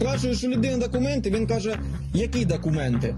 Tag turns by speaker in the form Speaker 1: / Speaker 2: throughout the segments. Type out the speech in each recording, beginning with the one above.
Speaker 1: Спрашуєш у людини документи, він каже, які документи?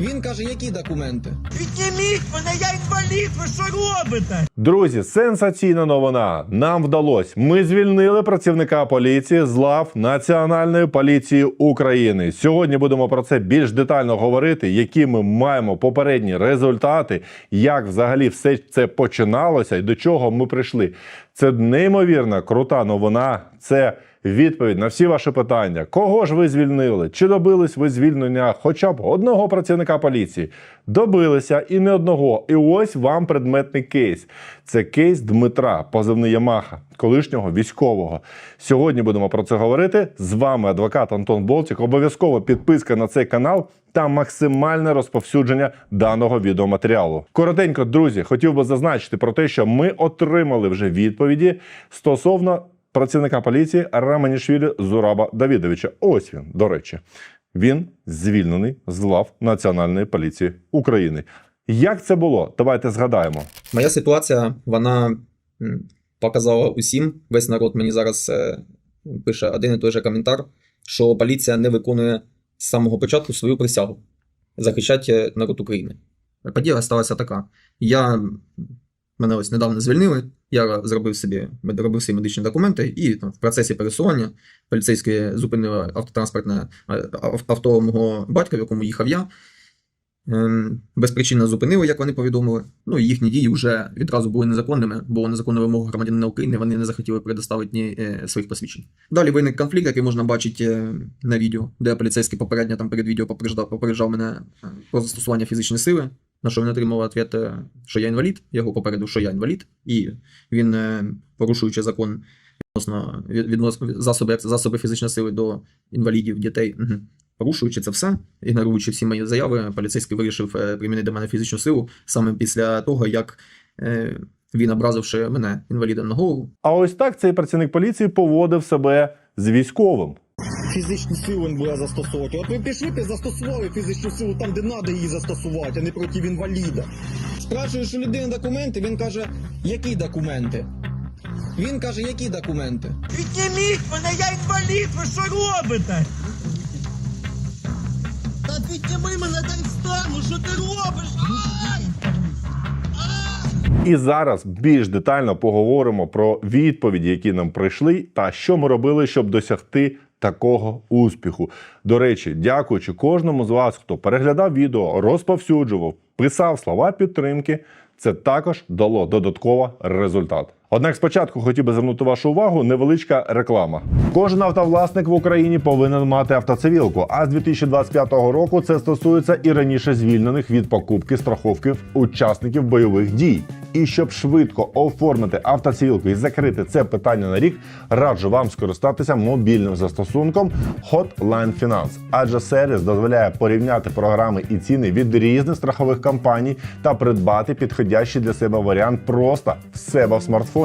Speaker 1: Він каже, які документи?
Speaker 2: Підніміть мене, я інвалід, ви що робите?
Speaker 3: Друзі, сенсаційна новина. Нам вдалося. Ми звільнили працівника поліції з лав Національної поліції України. Сьогодні будемо про це більш детально говорити, які ми маємо попередні результати, як взагалі все це починалося і до чого ми прийшли. Це неймовірна крута новина. Це відповідь на всі ваші питання. Кого ж ви звільнили? Чи добились ви звільнення хоча б одного працівника поліції? Добилися і не одного. І ось вам предметний кейс. Це кейс Дмитра, позивний Ямаха, колишнього військового. Сьогодні будемо про це говорити. З вами адвокат Антон Болтик. Обов'язково підписка на цей канал та максимальне розповсюдження даного відеоматеріалу. Коротенько, друзі, хотів би зазначити про те, що ми отримали вже відповіді стосовно працівника поліції Раманішвілі Зураба Давідовича. Ось він, до речі, він звільнений з лав Національної поліції України. Як це було? Давайте згадаємо.
Speaker 1: Моя ситуація, вона показала усім. Весь народ мені зараз е, пише один і той же коментар, що поліція не виконує з самого початку свою присягу захищати народ України. Подія сталася така. Я мене ось недавно звільнили. Я зробив собі робив свої медичні документи, і там, в процесі пересування поліцейські зупинили автотранспортне авто мого батька, в якому їхав я. Ем, Безпричинно зупинили, як вони повідомили. Ну і їхні дії вже відразу були незаконними, бо незаконна вимога громадянина України вони не захотіли предоставити ні е, своїх посвідчень. Далі виник конфлікт, який можна бачити е, на відео, де поліцейський попередньо там перед відео попереджав, попереджав мене е, про застосування фізичної сили. На що він отримав відповідь, е, що я інвалід. Я його попередив, що я інвалід, і він, е, порушуючи закон відносно від- відносно засоби, засоби фізичної сили до інвалідів, дітей. Порушуючи це все, ігноруючи всі мої заяви, поліцейський вирішив е, примінити до мене фізичну силу саме після того, як він, образивши мене інвалідом на голову,
Speaker 3: А ось так цей працівник поліції поводив себе з військовим.
Speaker 4: Фізичну силу він буде застосовувати. От ви пішли і застосували фізичну силу там, де треба її застосувати, а не проти інваліда.
Speaker 1: Спрашуєш у людини документи, він каже, які документи? Він каже, які документи?
Speaker 2: Підніміть мене, я інвалід, ви що робите? Та підніми мене, дай встану, що ти робиш? Ай!
Speaker 3: І зараз більш детально поговоримо про відповіді, які нам прийшли, та що ми робили, щоб досягти такого успіху. До речі, дякуючи кожному з вас, хто переглядав відео, розповсюджував, писав слова підтримки. Це також дало додатково результат. Однак спочатку хотів би звернути вашу увагу невеличка реклама. Кожен автовласник в Україні повинен мати автоцивілку. А з 2025 року це стосується і раніше звільнених від покупки страховки учасників бойових дій. І щоб швидко оформити автоцивілку і закрити це питання на рік, раджу вам скористатися мобільним застосунком Hotline Finance. Адже сервіс дозволяє порівняти програми і ціни від різних страхових компаній та придбати підходящий для себе варіант просто в себе в смартфоні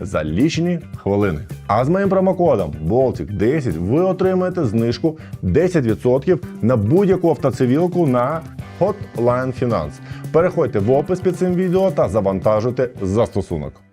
Speaker 3: за лічені хвилини. А з моїм промокодом Baltic 10 ви отримаєте знижку 10% на будь-яку автоцивілку на Hotline Finance. Переходьте в опис під цим відео та завантажуйте застосунок.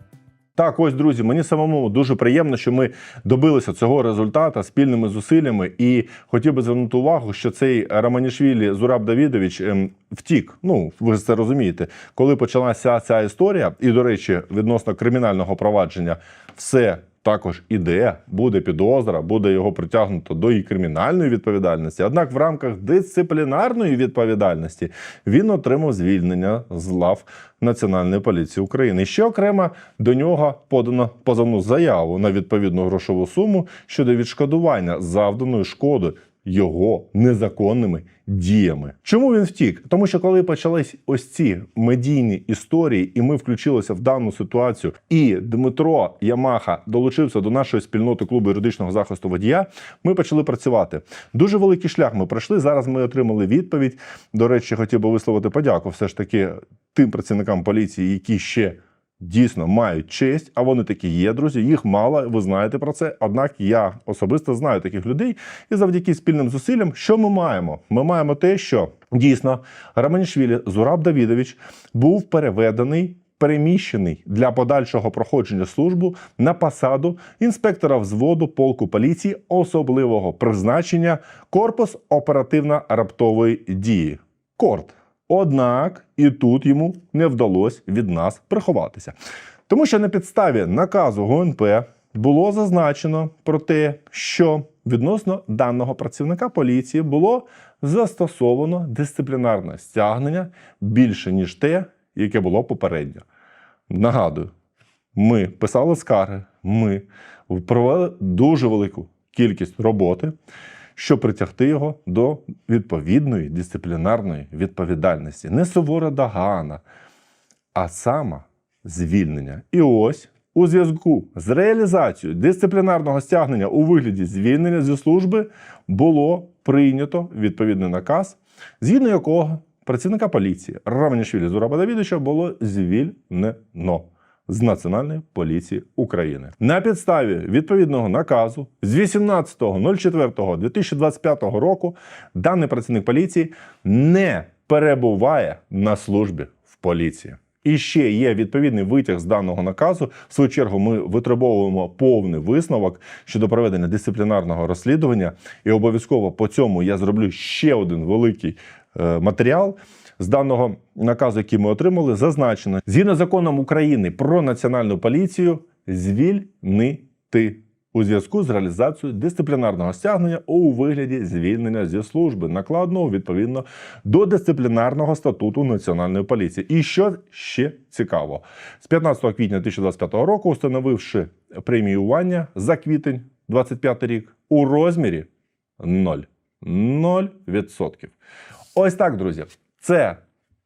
Speaker 3: Так, ось, друзі, мені самому дуже приємно, що ми добилися цього результату спільними зусиллями. І хотів би звернути увагу, що цей Романішвілі Зураб Давідович ем, втік. Ну, ви це розумієте, коли почалася ця історія, і, до речі, відносно кримінального провадження, все. Також іде, буде підозра, буде його притягнуто до і кримінальної відповідальності. Однак в рамках дисциплінарної відповідальності він отримав звільнення з лав Національної поліції України. Ще окремо до нього подано позовну заяву на відповідну грошову суму щодо відшкодування завданої шкоди його незаконними діями. Чому він втік? Тому що коли почались ось ці медійні історії, і ми включилися в дану ситуацію, і Дмитро Ямаха долучився до нашої спільноти клубу юридичного захисту водія, ми почали працювати. Дуже великий шлях ми пройшли. Зараз ми отримали відповідь. До речі, хотів би висловити подяку все ж таки тим працівникам поліції, які ще дійсно мають честь, а вони такі є, друзі. Їх мало, ви знаєте про це. Однак я особисто знаю таких людей, і завдяки спільним зусиллям, що ми маємо? Ми маємо те, що дійсно Романішвілі Зураб Давідович був переведений переміщений для подальшого проходження службу на посаду інспектора взводу полку поліції особливого призначення Корпус оперативно-раптової дії. Корт. Однак і тут йому не вдалося від нас приховатися. Тому що на підставі наказу ГУНП було зазначено про те, що відносно даного працівника поліції було застосовано дисциплінарне стягнення більше, ніж те, яке було попередньо. Нагадую, ми писали скарги, ми провели дуже велику кількість роботи, щоб притягти його до відповідної дисциплінарної відповідальності. Не сувора догана, а саме звільнення. І ось у зв'язку з реалізацією дисциплінарного стягнення у вигляді звільнення зі служби було прийнято відповідний наказ, згідно якого працівника поліції Раванішвілі Зураба Давідовича було звільнено з Національної поліції України на підставі відповідного наказу з 18.04.2025 року даний працівник поліції не перебуває на службі в поліції. І ще є відповідний витяг з даного наказу. В свою чергу ми витребовуємо повний висновок щодо проведення дисциплінарного розслідування. І обов'язково по цьому я зроблю ще один великий е, матеріал. З даного наказу, який ми отримали, зазначено згідно законом України про національну поліцію звільнити у зв'язку з реалізацією дисциплінарного стягнення у вигляді звільнення зі служби, накладного відповідно до дисциплінарного статуту Національної поліції. І що ще цікаво, з 15 квітня 2025 року, установивши преміювання за квітень 2025 рік у розмірі 0. 0%. Ось так, друзі. Це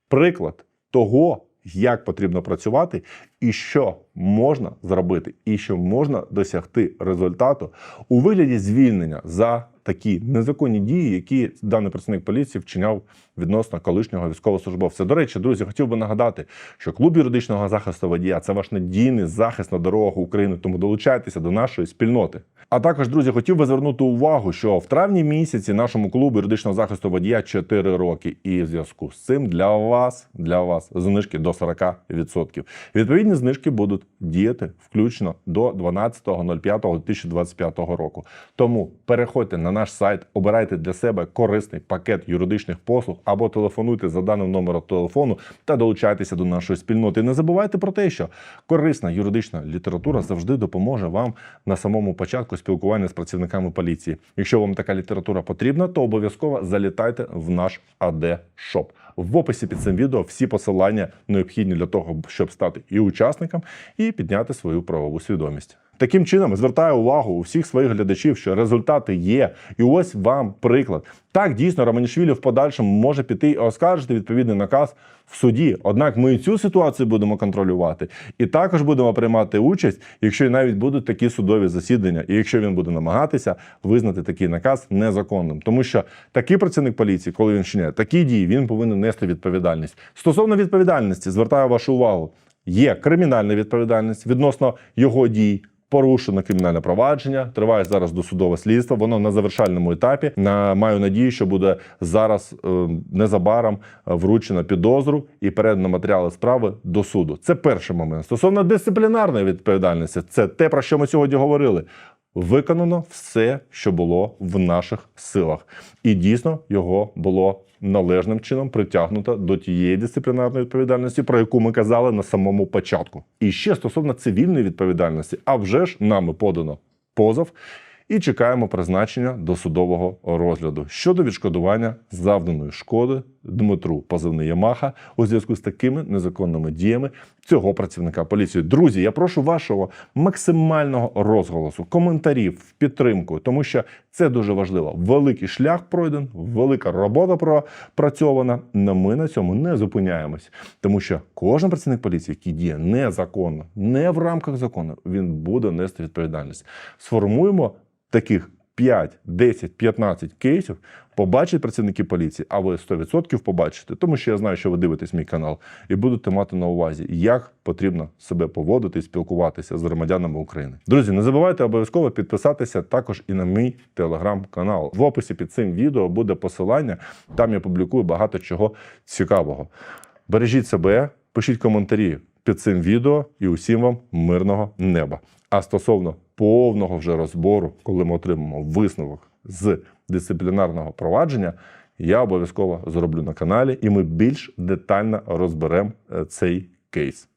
Speaker 3: приклад того, як потрібно працювати, і що можна зробити, і що можна досягти результату у вигляді звільнення за такі незаконні дії, які даний працівник поліції вчиняв відносно колишнього військовослужбовця. До речі, друзі, хотів би нагадати, що клуб юридичного захисту водія це ваш надійний захист на дорогах України. Тому долучайтеся до нашої спільноти. А також, друзі, хотів би звернути увагу, що в травні місяці нашому клубу юридичного захисту водія 4 роки, і в зв'язку з цим для вас, для вас знижки до 40%. Відповідні знижки будуть діяти включно до 12.05.2025 року. Тому переходьте на наш сайт, обирайте для себе корисний пакет юридичних послуг або телефонуйте за даним номером телефону та долучайтеся до нашої спільноти. Не забувайте про те, що корисна юридична література завжди допоможе вам на самому початку спілкування з працівниками поліції. Якщо вам така література потрібна, то обов'язково залітайте в наш АД Шоп. В описі під цим відео всі посилання необхідні для того, щоб стати і учасником, і підняти свою правову свідомість. Таким чином звертаю увагу у всіх своїх глядачів, що результати є, і ось вам приклад. Так дійсно Романішвілі в подальшому може піти і оскаржити відповідний наказ в суді. Однак ми і цю ситуацію будемо контролювати, і також будемо приймати участь, якщо навіть будуть такі судові засідання, і якщо він буде намагатися визнати такий наказ незаконним, тому що такий працівник поліції, коли він вчиняє такі дії, він повинен нести відповідальність. Стосовно відповідальності, звертаю вашу увагу. Є кримінальна відповідальність відносно його дій. Порушено кримінальне провадження, триває зараз досудове слідство. Воно на завершальному етапі. На маю надію, що буде зараз е, незабаром вручено підозру і передано матеріали справи до суду. Це перший момент. Стосовно дисциплінарної відповідальності, це те про що ми сьогодні говорили. Виконано все, що було в наших силах, і дійсно його було належним чином притягнута до тієї дисциплінарної відповідальності, про яку ми казали на самому початку. І ще стосовно цивільної відповідальності, а вже ж нами подано позов. І чекаємо призначення до судового розгляду щодо відшкодування завданої шкоди Дмитру позивний Ямаха у зв'язку з такими незаконними діями цього працівника поліції. Друзі, я прошу вашого максимального розголосу, коментарів підтримку, тому що це дуже важливо. Великий шлях пройден, велика робота пропрацьована. але ми на цьому не зупиняємось, тому що кожен працівник поліції, який діє незаконно, не в рамках закону, він буде нести відповідальність. Сформуємо таких 5, 10, 15 кейсів побачать працівники поліції, а ви 100% побачите, тому що я знаю, що ви дивитесь мій канал, і будете мати на увазі, як потрібно себе поводити і спілкуватися з громадянами України. Друзі, не забувайте обов'язково підписатися також і на мій телеграм-канал. В описі під цим відео буде посилання. Там я публікую багато чого цікавого. Бережіть себе, пишіть коментарі. під цим відео і усім вам мирного неба. А стосовно повного вже розбору, коли ми отримаємо висновок з дисциплінарного провадження, я обов'язково зроблю на каналі, і ми більш детально розберемо е, цей кейс.